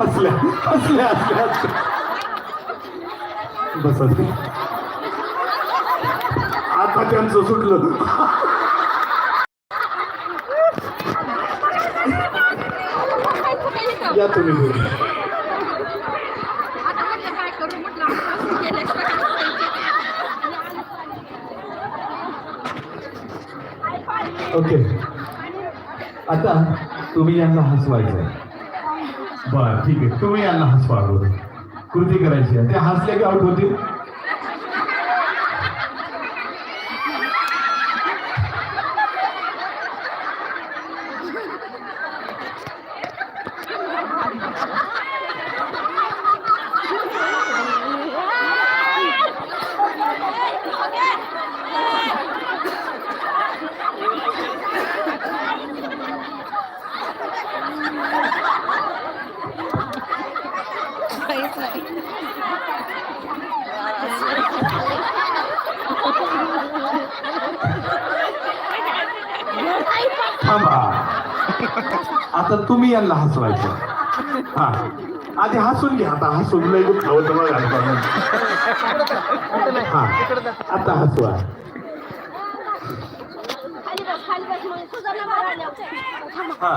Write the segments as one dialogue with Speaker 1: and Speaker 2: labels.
Speaker 1: हसल्या हसल्या हसल्या हसल्या बस आता त्यांचं सुटलं. तुम्ही ओके. आता तुम्ही यांना हसवायचं बर ठीक आहे. तुम्ही यांना हसवा कृती करायची आहे. ते हसले की आउट होतील थांबा आता तुम्ही यांना हसवायचं. हा. आधी हसून घ्या. आता हसून लय खावं हा. आता हसवा. हा.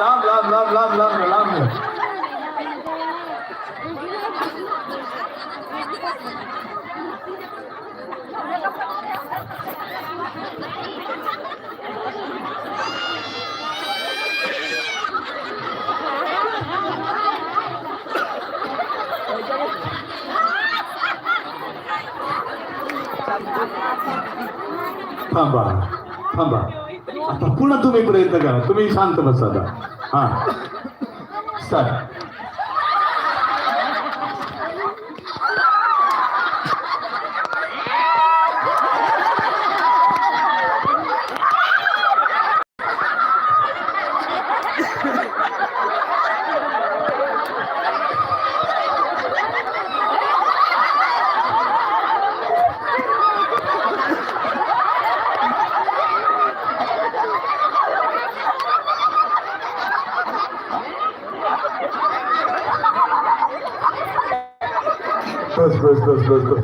Speaker 1: लांब लांब लांब लांब लांब लांब. थांबा थांबा. आता पुन्हा तुम्ही प्रयत्न करा तुम्ही शांत बसा हा. सर बस बस बस बस बस.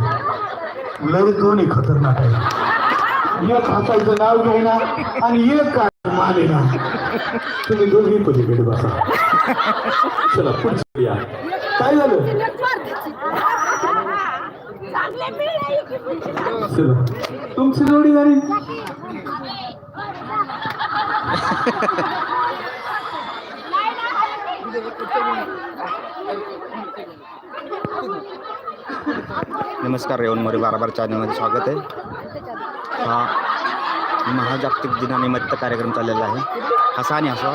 Speaker 1: लय दोन्ही खतरनाक आहे एक हाताचं नाव घेईना आणि एक काय माने ना. तुम्ही दोन्ही पलीकडे बसा. चला पुढचं या काय झालं? चला. तुमची जोडी झाली
Speaker 2: नमस्कार मोरे बाराबार चॅनलमध्ये स्वागत आहे. हा महाजागतिक दिनानिमित्त कार्यक्रम चाललेला आहे. हसा आणि हसवा.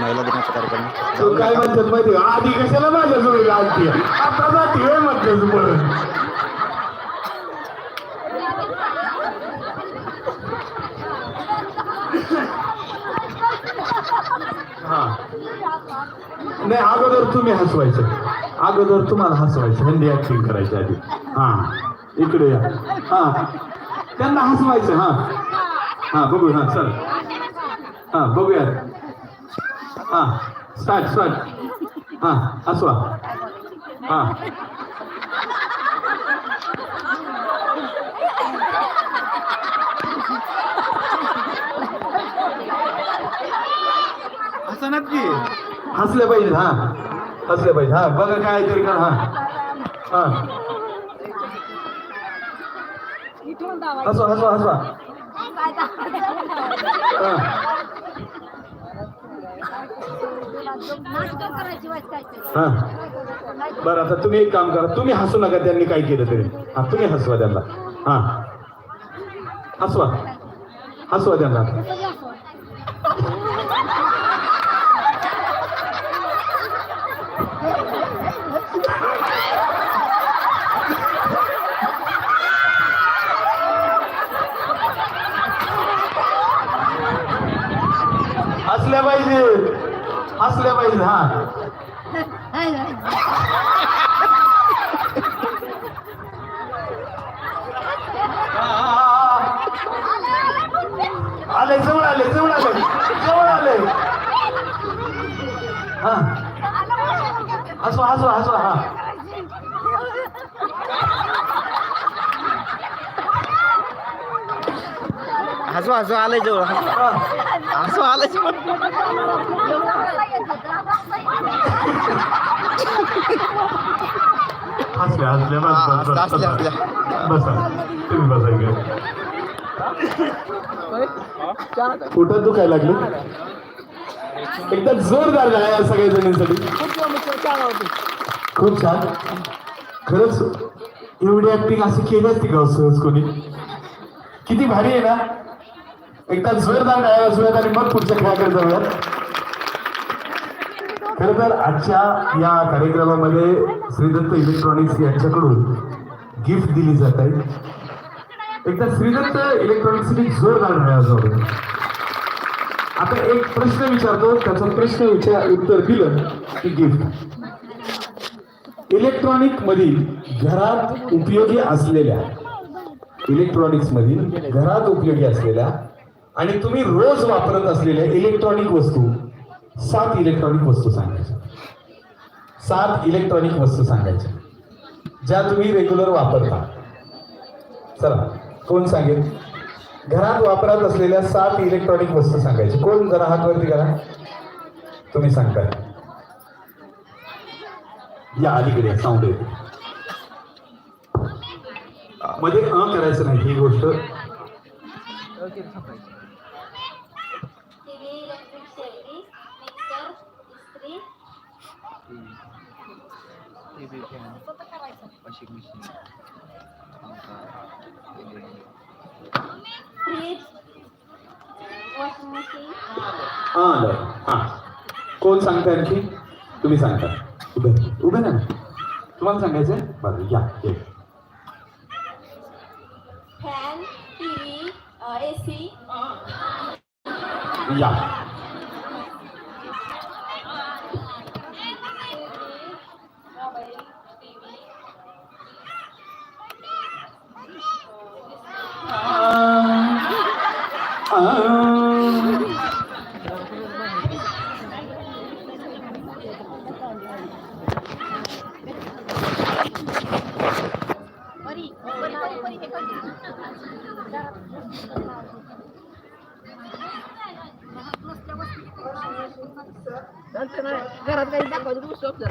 Speaker 2: महिला दिनाचा कार्यक्रम
Speaker 1: काय म्हणतात माहिती आधी कशाला माझ्या नाही अगोदर तुम्ही हसवायचं. अगोदर तुम्हाला हसवायचं. हिंदी ऍक्टिंग करायची आधी. हा इकडे या. हा. त्यांना हसवायचं हा. हा बघू हा चल. हा बघूयात हा स्टार्ट स्टार्ट हा हसवा. हा.
Speaker 3: नक्की.
Speaker 1: हसले पाहिजे हा. हसले पाहिजे हा. बघा काय तरी कर हा. हा
Speaker 4: इथून दावायचं.
Speaker 1: हसवा हसवा हसवा. हा. बरं आता तुम्ही एक काम करा. तुम्ही हसू नका त्यांनी काय केलं तरी. हा तुम्ही हसवा त्यांना. हा. हसवा. हसवा त्यांना.
Speaker 4: सगळं असं.
Speaker 1: हसल्या पाहिजे हा. आले जवळ आले जवळ आले जवळ आले हा हसवा हसवा हसवा हा
Speaker 2: हसू हसू आलंय जवळ हसू आलंय जवळ.
Speaker 1: हसल्या हसल्या बस बस तुम्ही इकडे. पोटात दुखायला लागलं? एकदम जोरदार झाला या सगळ्या जणींसाठी. खूप छान. खरंच एवढी ऍक्टिंग अशी केली असती का सहज कोणी? किती भारी आहे ना? एकदा जोरदार गायला असूयात आणि मग पुढच्या खेळाकडे जाऊयात. खर तर आजच्या या कार्यक्रमामध्ये श्रीदत्त इलेक्ट्रॉनिक्स यांच्याकडून गिफ्ट दिली जात आहे. एकदा श्रीदत्त इलेक्ट्रॉनिक्सनी जोरदार गायला जाऊ आता एक प्रश्न विचारतो त्याचा प्रश्न विचार उत्तर दिलं की गिफ्ट इलेक्ट्रॉनिक मधील घरात उपयोगी असलेल्या इलेक्ट्रॉनिक्स मधील घरात उपयोगी असलेल्या आणि तुम्ही रोज वापरत असलेल्या इलेक्ट्रॉनिक वस्तू सात इलेक्ट्रॉनिक वस्तू सांगायच्या. सात इलेक्ट्रॉनिक वस्तू सांगायच्या. ज्या तुम्ही रेग्युलर वापरता. चला कोण सांगेल? घरात वापरत असलेल्या सात इलेक्ट्रॉनिक वस्तू सांगायची. कोण? जरा हातवरती करा. तुम्ही सांगताय या अलीकडे साऊंड येते मध्ये अ करायचं नाही ही गोष्ट.
Speaker 4: स्वतः करायचं. फ्रीज वॉशिंग मशीन
Speaker 1: हा आलं हा कोण सांगताय आणखी तुम्ही सांगता उभे उभे ना तुम्हाला सांगायचं बरं या ये.
Speaker 4: फॅन टीव्ही ए सी
Speaker 1: या
Speaker 4: मोबाईल टीव्ही परी परी परी परी हे घरात काही दाखवायचं शॉप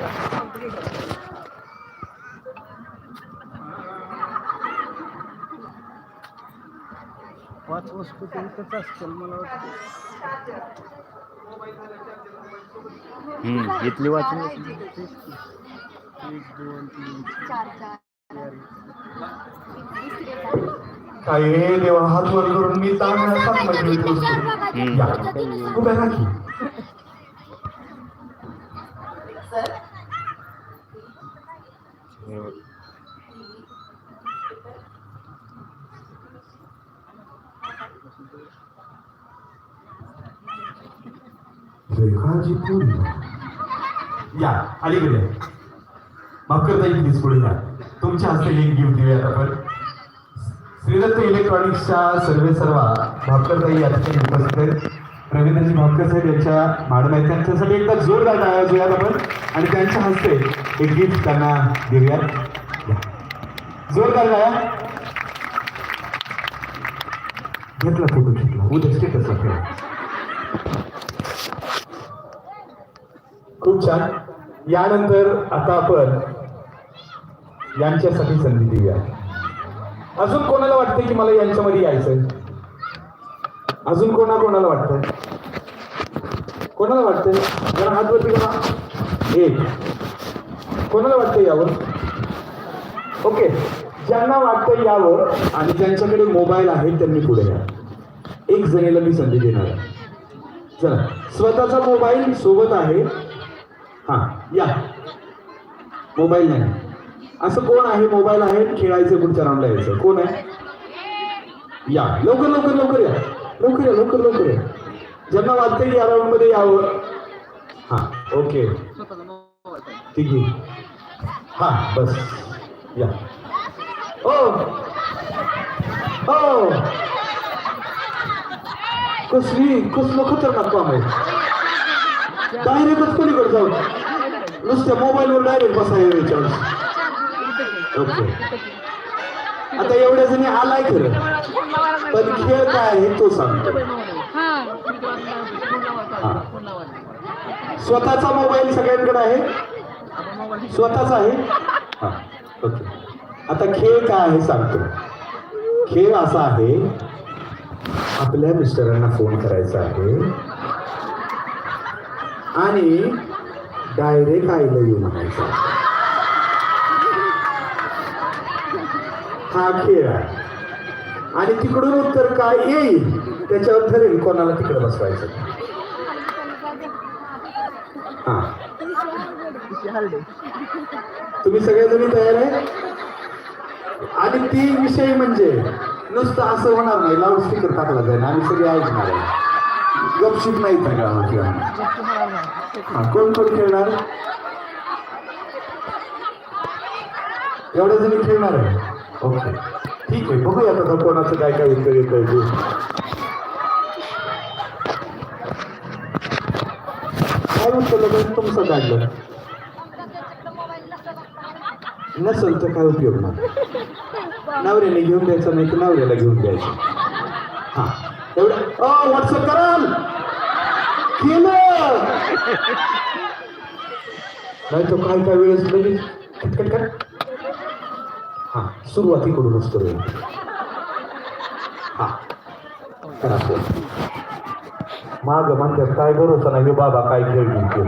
Speaker 3: पाच त्यांच्याच असतील मला वाटतं.
Speaker 2: हम्म, इथली वाचून.
Speaker 3: एक दोन तीन
Speaker 1: काय देवा हात वर करून मी चांगला सात मध्ये उभ्या राखी पूर्ण या अलीकडे. माफ करता येईल प्लीज पुढे या. तुमच्या हस्ते एक गिफ्ट देऊयात आपण. श्रीदत्त इलेक्ट्रॉनिक्सच्या सर्वे सर्वा भापकरताई या ठिकाणी उपस्थित आहेत. रवींद्रजी भापकर साहेब यांच्या मॅडम आहेत. त्यांच्यासाठी एकदा जोरदार टाळ्या वाजवूयात आपण. आणि त्यांच्या हस्ते एक गिफ्ट त्यांना देऊयात. जोरदार टाळ्या. घेतला फोटो घेतला. उद्या स्टेटसला ठेवा खूप छान यानंतर आता आपण यांच्यासाठी संधी देऊया. अजून कोणाला वाटतं की मला यांच्यामध्ये यायचंय? अजून कोणा कोणाला वाटतंय? कोणाला वाटतंय? जरा हात वरती करा एक. कोणाला वाटतं यावर? ओके. ज्यांना वाटतं यावर आणि ज्यांच्याकडे मोबाईल आहे त्यांनी पुढे या. एक जणीला मी संधी देणार आहे. चला. स्वतःचा मोबाईल सोबत आहे. हा या. मोबाईल नाही. असं कोण आहे? मोबाईल आहे खेळायचं पुढच्या राऊंडला यायचं. कोण आहे? या. लवकर लवकर लवकर या. लवकर या लवकर लवकर या. ज्यांना वाटतंय की या राऊंडमध्ये यावं. हा ओके. ठीक आहे हा बस. या. ओ ओ कसली कसलं खतरनाक काम आहे. डायरेक्टच पलीकडे जाऊ नुसत्या मोबाईलवर डायरेक्ट बसायला याच्यावर. ओके. आता एवढ्या जणी आलाय खरं. पण खेळ काय आहे तो सांगतो. स्वतःचा मोबाईल सगळ्यांकडे आहे? स्वतःचा आहे? ओके. आता खेळ काय आहे सांगतो. खेळ असा आहे आपल्या मिस्टरांना फोन करायचा आहे. आणि डायरेक्ट आयलं येऊ म्हणायचं हा खेळ आहे. आणि तिकडून उत्तर काय येईल त्याच्यावर ठरेल कोणाला तिकडे बसवायचं. हा. तुम्ही सगळेजणी तयार आहे? आणि ती विषय म्हणजे नुसतं असं होणार नाही लाऊडस्पीकर टाकला जाईल आम्ही सगळे ऐकणार आहे. गपशीप नाही तर गावात किंवा हा कोण कोण खेळणार? एवढ्या जणी खेळणार आहे. ओके. ठीक आहे बघूया आता कोणाचं काय काय उत्तर येत आहे काय उत्तर लगेच तुमचं काढलं नसेल तर काय उपयोग नाही. नवऱ्याने घेऊन द्यायचा नाही तर नवऱ्याला घेऊन द्यायचं. व्हॉट्सअप कराल केलं. नाही तो काय काय वेळेस लगेच खटखट खट हा सुरुवातीकडूनच करूया हा. करा माग म्हणतात काय भरोसा नाही बाबा काय खेळ जिंकतो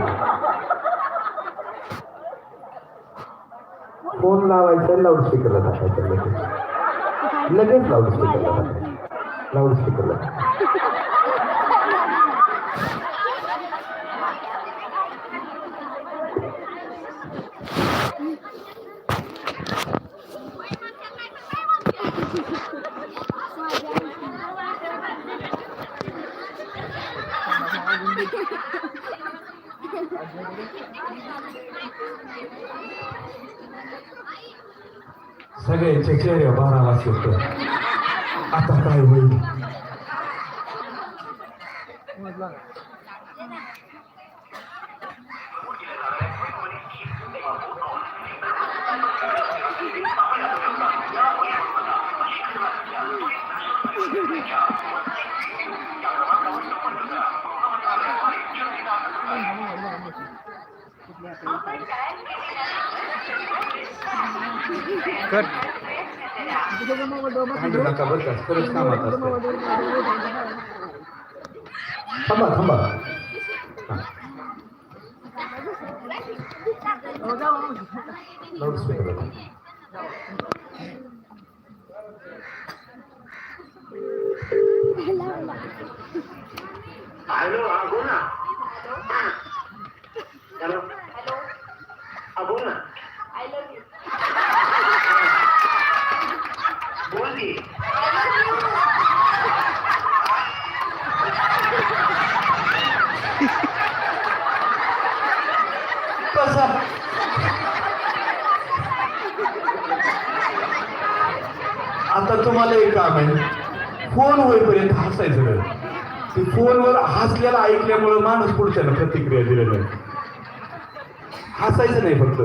Speaker 1: फोन लावायचा लाऊडस्पीकरला टाकायचं लगेच. लगेच लाऊडस्पीकरला टाकायचं. 라우드스피커로. 세계 잭제리가 많아가지고 आता काय होईल
Speaker 2: कट
Speaker 1: भांडू नका बरं का खरंच कामात असतं थांबा थांबा हा. लाऊडस्पीकरला टाका.
Speaker 5: हॅलो हा बोल ना हॅलो हा बोल ना बोल की
Speaker 1: कसा आता तुम्हाला एक काम आहे फोन होईपर्यंत हसायचं नाही ते फोनवर हसलेला ऐकल्यामुळं माणूस पुढच्याला प्रतिक्रिया दिलेला नाही. हसायचं नाही फक्त.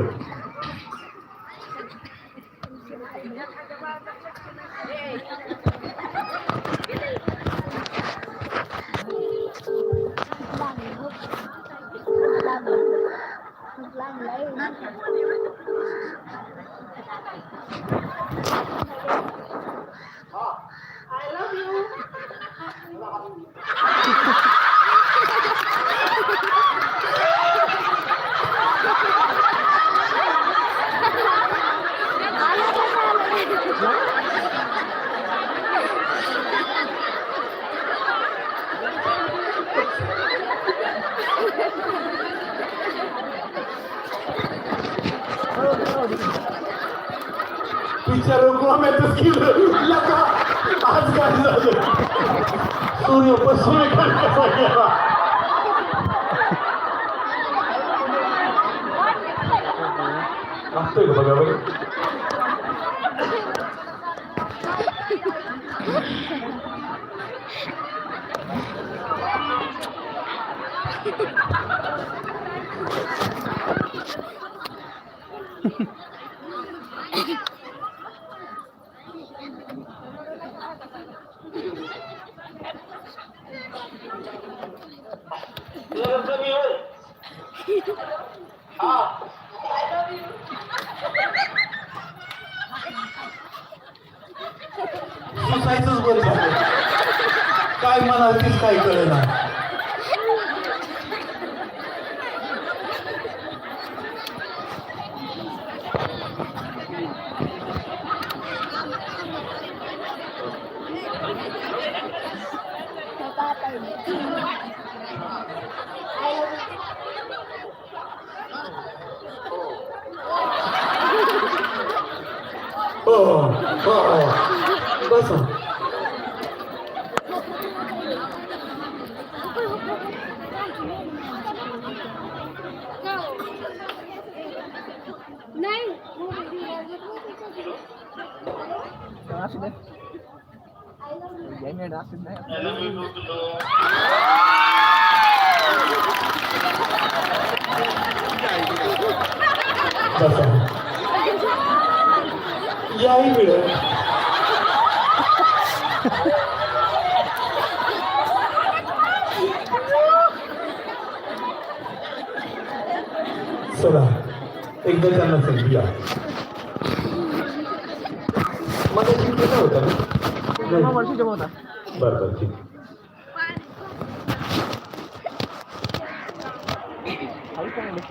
Speaker 1: पिक्चर कोण येतच की आज काय झालं सूर्य पण सूर्य कसा गेला लागतोय का बघा बघा काय म्हणाल काय कळेना. चला एकदा त्यांना संधी मला होता. बरं बरं ठीक
Speaker 3: आई काय म्हणली?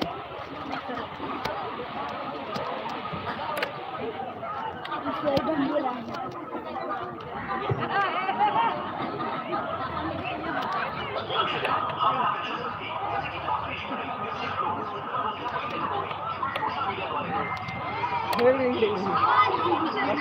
Speaker 3: हे इकडे, इकडे, इकडे. मस्त बनवली ती.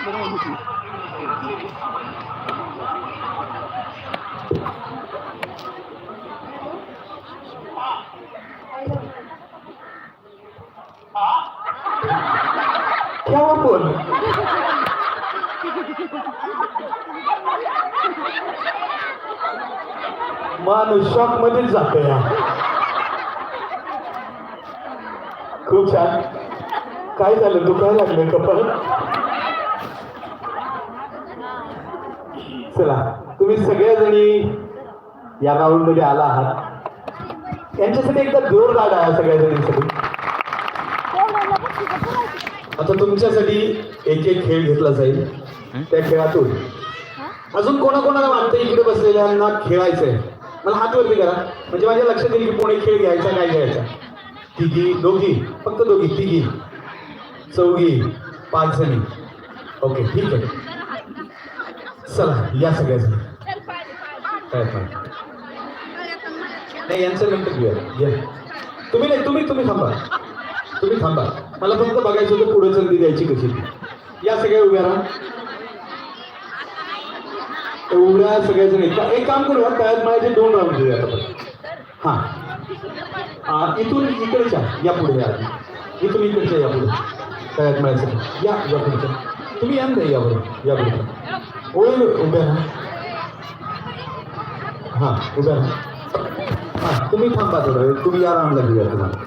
Speaker 1: ठेवा फोन माणूस शॉक मध्येच जातो या. खूप छान. काय झालं? दुखायला लागलं कपाळ चला. तुम्ही सगळ्या जणी या राऊंडमध्ये आला आहात. यांच्यासाठी एकदा जोर काढा सगळ्याजणींसाठी. सगळ्या आता तुमच्यासाठी एक एक खेळ घेतला जाईल. त्या खेळातून. अजून कोणाकोणाला वाटतं इकडे बसलेल्यांना खेळायचंय? मला हात वरती करा. म्हणजे माझ्या लक्षात येईल की कोणी खेळ घ्यायचा काय घ्यायचा. तिघी दोघी फक्त दोघी तिघी. चौघी पाच जणी ओके ठीक आहे. चला या सगळ्याच काय काय नाही यांचं नंतर घेऊया या. तुम्ही नाही तुम्ही तुम्ही थांबा. तुम्ही थांबा. मला फक्त बघायचं होतं पुढे चलती द्यायची कशी ती. या सगळ्या उभ्या राहा. एवढ्या सगळ्याचं नाही. एक काम करूया त्यात माझे दोन राऊंड घेऊया आता हां. हा, इथून इकडच्या या पुढे या इथून इकडच्या या पुढे. तयात मिळायचं या या पुढच्या. तुम्ही या नाही यावर या पुढे. ओळी उभ्या ना हां उभ्या ना हां तुम्ही थांबा थोडं तुम्ही या राऊंडला घेऊया तुम्हाला.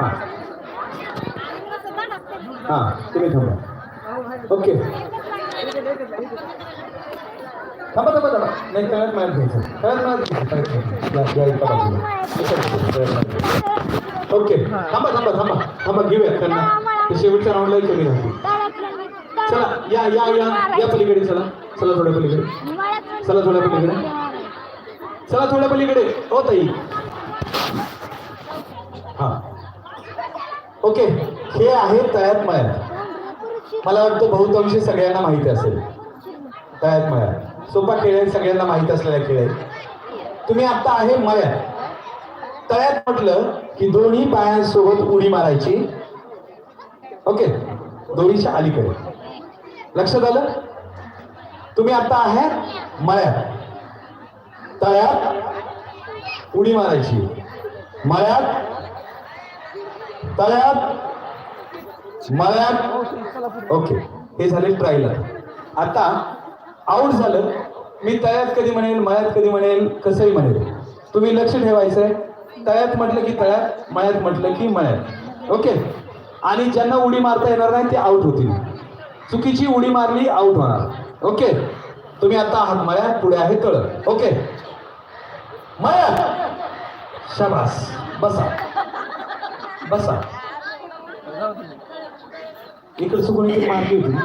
Speaker 1: हां. हां तुम्ही थांबा. ओके थांबा थांबा थांबा. नाही तळ्यात मार घ्यायचं. तळ्यात मार घ्यायचं ओके थांबा थांबा थांबा. थांबा घेऊया त्यांना. शेवटच्या राऊंडलाही कमी राहतील. चला या या या या पलीकडे चला. चला थोड्या पलीकडे. चला थोड्या पलीकडे. चला थोड्या पलीकडे. हो ताई. हा. ओके. हे आहे तळ्यात माया मला वाटतं बहुतांश सगळ्यांना माहिती असेल. तळ्यात माया सोपा खेळ आहे सगळ्यांना माहीत असलेला खेळ आहे. तुम्ही आता आहे मया तळ्यात म्हटलं की दोन्ही पायांसोबत उडी मारायची. ओके. दोन्हीच्या अलीकडे. लक्षात आलं? तुम्ही आता आहे मळ्यात. तळ्यात उडी मारायची. मळ्यात तळ्यात मळ्यात. ओके हे झाले ट्रायलर आता आऊट झालं. मी तळ्यात कधी म्हणेल मळ्यात कधी म्हणेल कसंही म्हणेल. तुम्ही लक्ष ठेवायचंय. तळ्यात म्हटलं की तळ्यात मळ्यात म्हटलं की मळ्यात. ओके. आणि ज्यांना उडी मारता येणार नाही ते आऊट होतील. चुकीची उडी मारली आऊट होणार. ओके तुम्ही आता आहात मया पुढे आहे तळ. ओके मया शाबास. बसा. बसा. इकडचं कोणीतरी मारली होती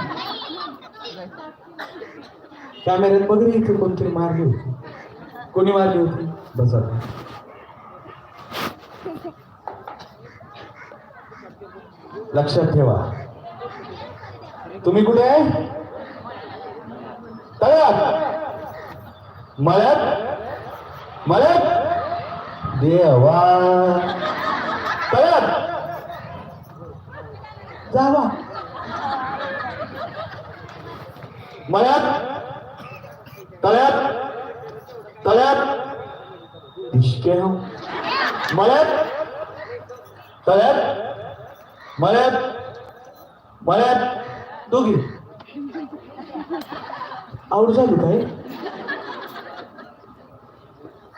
Speaker 1: कॅमेऱ्यात बघ इथे कोणतरी मारली होती. कोणी मारली होती? बसा. लक्षात ठेवा. तुम्ही कुठे आहे? तळ्यात. मळ्यात? मळ्यात? देवा. तळ्यात. जावा. मळ्यात? तळ्यात? तळ्यात? इश्के हो. मळ्यात? तळ्यात? मळ्यात? मळ्यात? दोघी. आवड झाली काय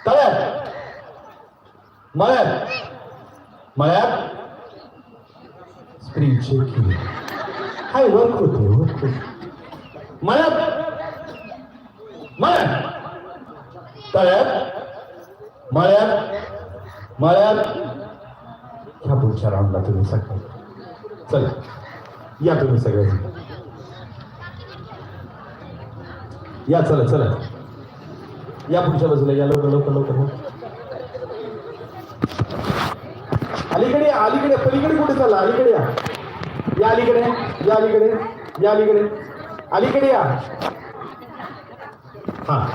Speaker 1: तळ्यात. मळ्यात. मळ्यात. स्त्रीचे खेळ हाय वर्क होते वर्क होते मळ्यात. मळ्यात. तळ्यात. मळ्यात. मळ्यात. ह्या पुढच्या राऊंडला तुम्ही सगळं. चला. या तुम्ही सगळे या चला चला. या पुढच्या बाजूला या लवकर लवकर लवकर हो. अलीकडे अलीकडे पलीकडे कुठे चालला? अलीकडे या. या अलीकडे या अलीकडे या अलीकडे. अलीकडे या. हा.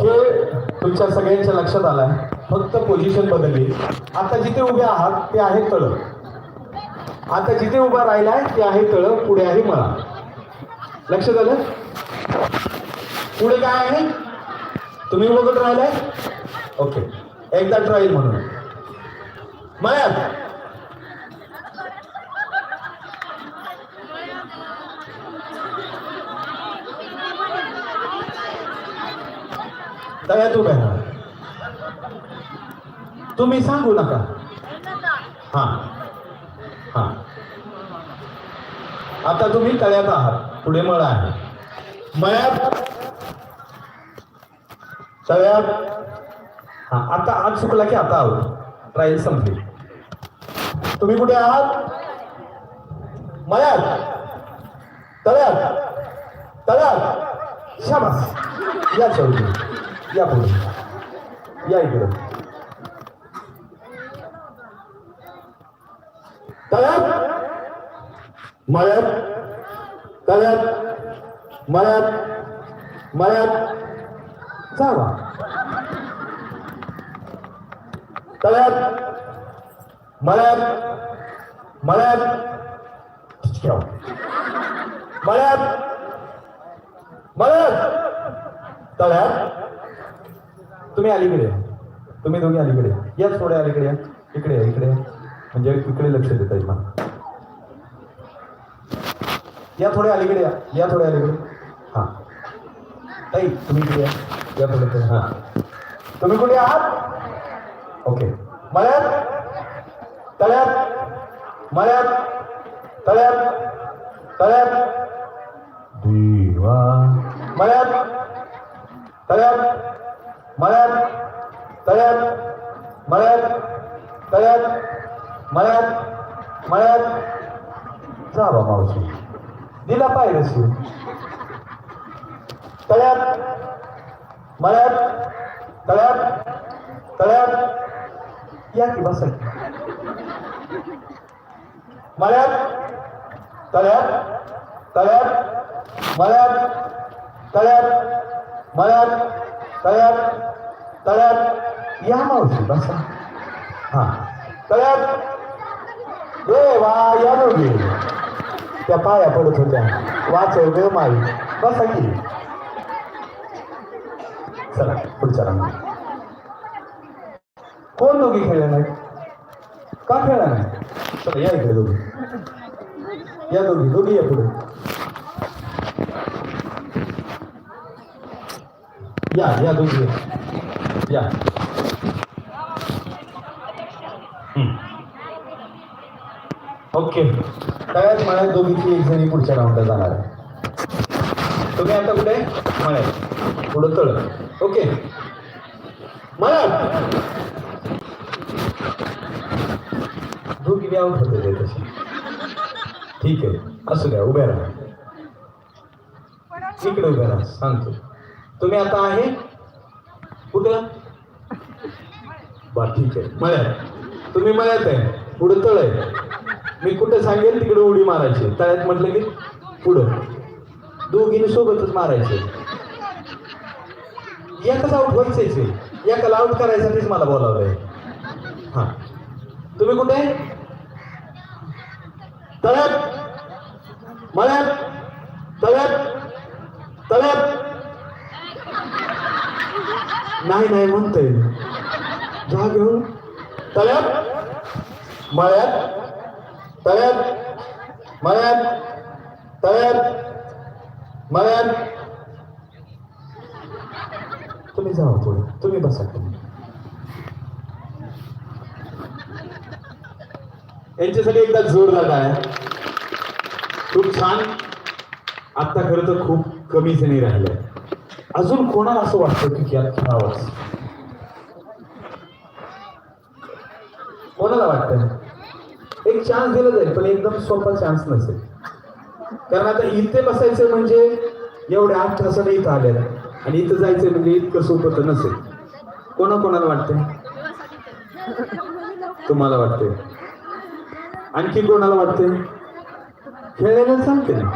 Speaker 1: हे तुमच्या सगळ्यांच्या लक्षात आलाय. फक्त पोझिशन बदलली. आता जिथे उभे आहात ते आहे तळ. आता जिथे उभा राहिलाय ते आहे तळ पुढे आहे मला लक्षात आलं पुढे काय आहे? तुम्ही बघत राहिलाय? ओके एकदा ट्रायल म्हणून. माया तया तू राहा. तुम्ही सांगू नका. हा. हा. आता तुम्ही तळ्यात आहात. पुढे मळा आहे. मळ्यात तळ्यात हा आता आज चुकला की आता आहोत ट्रायल संपली. तुम्ही कुठे आहात? मळ्यात. तळ्यात. तळ्यात. शाबास. या चौकी या पुढे. या इकडे. तळ्यात. मळ्यात. तळ्यात मळ्यात मळ्यात जावा तळ्यात मळ्यात मळ्यात मळ्यात मळ्यात तळ्यात तुम्ही अलीकडे तुम्ही दोघे अलीकडे या. थोड्या अलीकडे इकडे इकडे म्हणजे इकडे लक्ष देता येईल मला. या थोडे अलीकडे या या थोडे अलीकडे हा. ताई तुम्ही इकडे या. या थोडे हा. तुम्ही कुठे आहात? ओके. मळ्यात? तळ्यात? मळ्यात? तळ्यात? तळ्यात? देवा. मळ्यात? तळ्यात? मळ्यात? तळ्यात? मळ्यात? तळ्यात? मळ्यात? मळ्यात? जावा मावशी. दिला पाहिजे तळ्यात मळ्यात तळ्यात तळ्यात या की बस. मळ्यात तळ्यात तळ्यात मळ्यात तळ्यात मळ्यात तळ्यात तळ्यात या मावशी बसा. हा. तळ्यात. देवा या दोघे. त्या पाया पडत होत्या. वाचव ग माई. बसा की. चला, पुढच्या रांगा कोण दोघी खेळले नाही? का खेळला नाही? चला, या इकडे दोघी. या दोघी दोघी या पुढे. या या दोघी या. हम्म. ओके. तळ्यात मळ्यात दोघीची एक जणी पुढच्या राऊंडला जाणार आहे. तुम्ही आता कुठे? मळ्यात पुढं तळ. ओके. मळ्यात दोघी आऊट होते ते तशी ठीक आहे. असू द्या उभ्या राहा. इकडे उभ्या राहा. सांगतो. तुम्ही आता आहे? कुठं? बर ठीक आहे. मळ्यात. तुम्ही मळ्यात आहे. पुढं तळ आहे. मी कुठं सांगेल तिकडे उडी मारायची. तळ्यात म्हटलं की पुढं. दोघीने सोबतच मारायचे. एकच आऊट व्हायचे एकाला आऊट करायसाठीच मला बोलावलंय. हा. तुम्ही कुठे? तळ्यात. मळ्यात. तळ्यात. तळ्यात. नाही नाही म्हणतोय. जा घेऊन तळ्यात. मळ्यात. तयार मळ्यात तयार मळ्यात. तुम्ही जावा पुढे तुम्ही बसा तुम्ही. यांच्यासाठी एकदा जोरदार आहे खूप छान. आता खरं तर खूप कमी जणी राहिलंय अजून कोणाला असं वाटतं की यात खेळावंच कोणाला वाटतं? चान्स दिला जाईल पण एकदम सोपा चान्स नसेल. कारण आता इथे बसायचं म्हणजे एवढ्या आठ तासाने इथं आलेलं आणि इथं जायचं म्हणजे इतकं सोपं तर नसेल. कोणा कोणाला वाटतंय? तुम्हाला वाटते आणखी कोणाला वाटते खेळायला सांगते ना?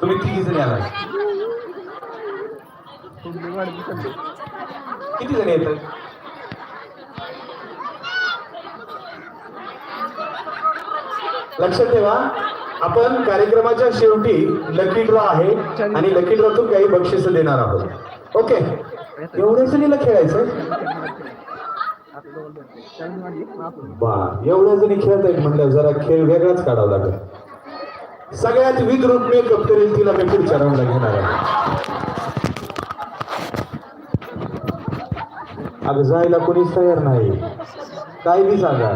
Speaker 1: तुम्ही किती जण आला किती जण येतात? लक्षात ठेवा आपण कार्यक्रमाच्या शेवटी लकी ड्रॉ आहे आणि लकी ड्रॉतून काही बक्षीस देणार आहोत. ओके एवढ्या जणीला खेळायचं. बा एवढ्या जणी खेळत आहेत म्हणलं जरा खेळ वेगळाच काढावा लागेल. सगळ्यात विद्रुप मेकअप करेल तिला मी पुढच्या राऊंडला घेणार आहे. अगं जायला कोणीच तयार नाही. काय बी सांगा.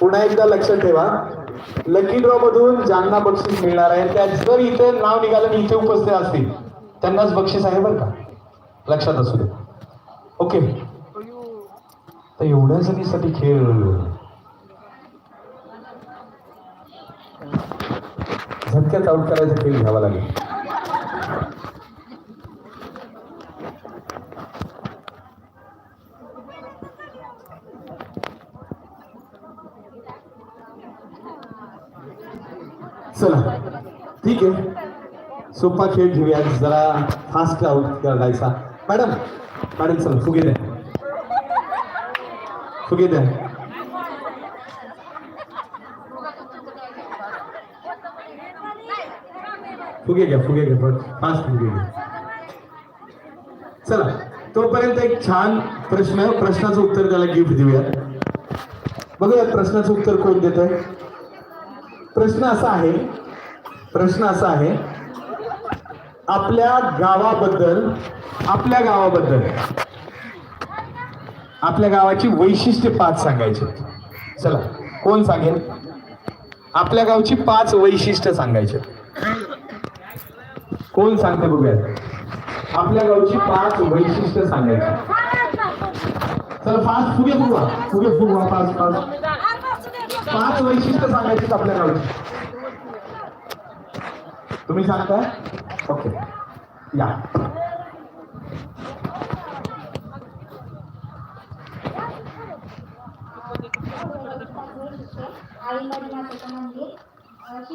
Speaker 1: पुन्हा एकदा लक्षात ठेवा. लकी ड्रॉ मधून ज्यांना बक्षीस मिळणार आहे त्या जर इथे नाव निघालं आणि इथे उपस्थित असतील त्यांनाच बक्षीस आहे बरं का? लक्षात असू दे. ओके तर एवढ्या जणीसाठी खेळ. झटक्यात आउट करायचा खेळ घ्यावा लागेल चला ठीक आहे सोपा खेळ घेऊया जरा फास्ट आउट करायचा. मॅडम मॅडम सर फुगे द्या. फुगे द्या. फुगे घ्या फुगे घ्या फास्ट फुगे घ्या. चला तोपर्यंत एक छान प्रश्न प्रश्नाचं उत्तर त्याला गिफ्ट देऊया. बघूया प्रश्नाचं उत्तर कोण देत आहे प्रश्न असा आहे प्रश्न असा आहे आपल्या गावाबद्दल आपल्या गावाबद्दल. आपल्या गावाची वैशिष्ट्य पाच सांगायचे चला कोण सांगेल? आपल्या गावची पाच वैशिष्ट्य सांगायचे कोण सांगते बघूया आपल्या गावची पाच वैशिष्ट्य सांगायची चला फास्ट फुगे फुगवा. फुगे फुगवा फास्ट फास्ट पाच वैशिष्ट्य सांगायची आपल्या गावची. तुम्ही सांगताय? ओके या.
Speaker 4: आई वडिलाचं मंदिर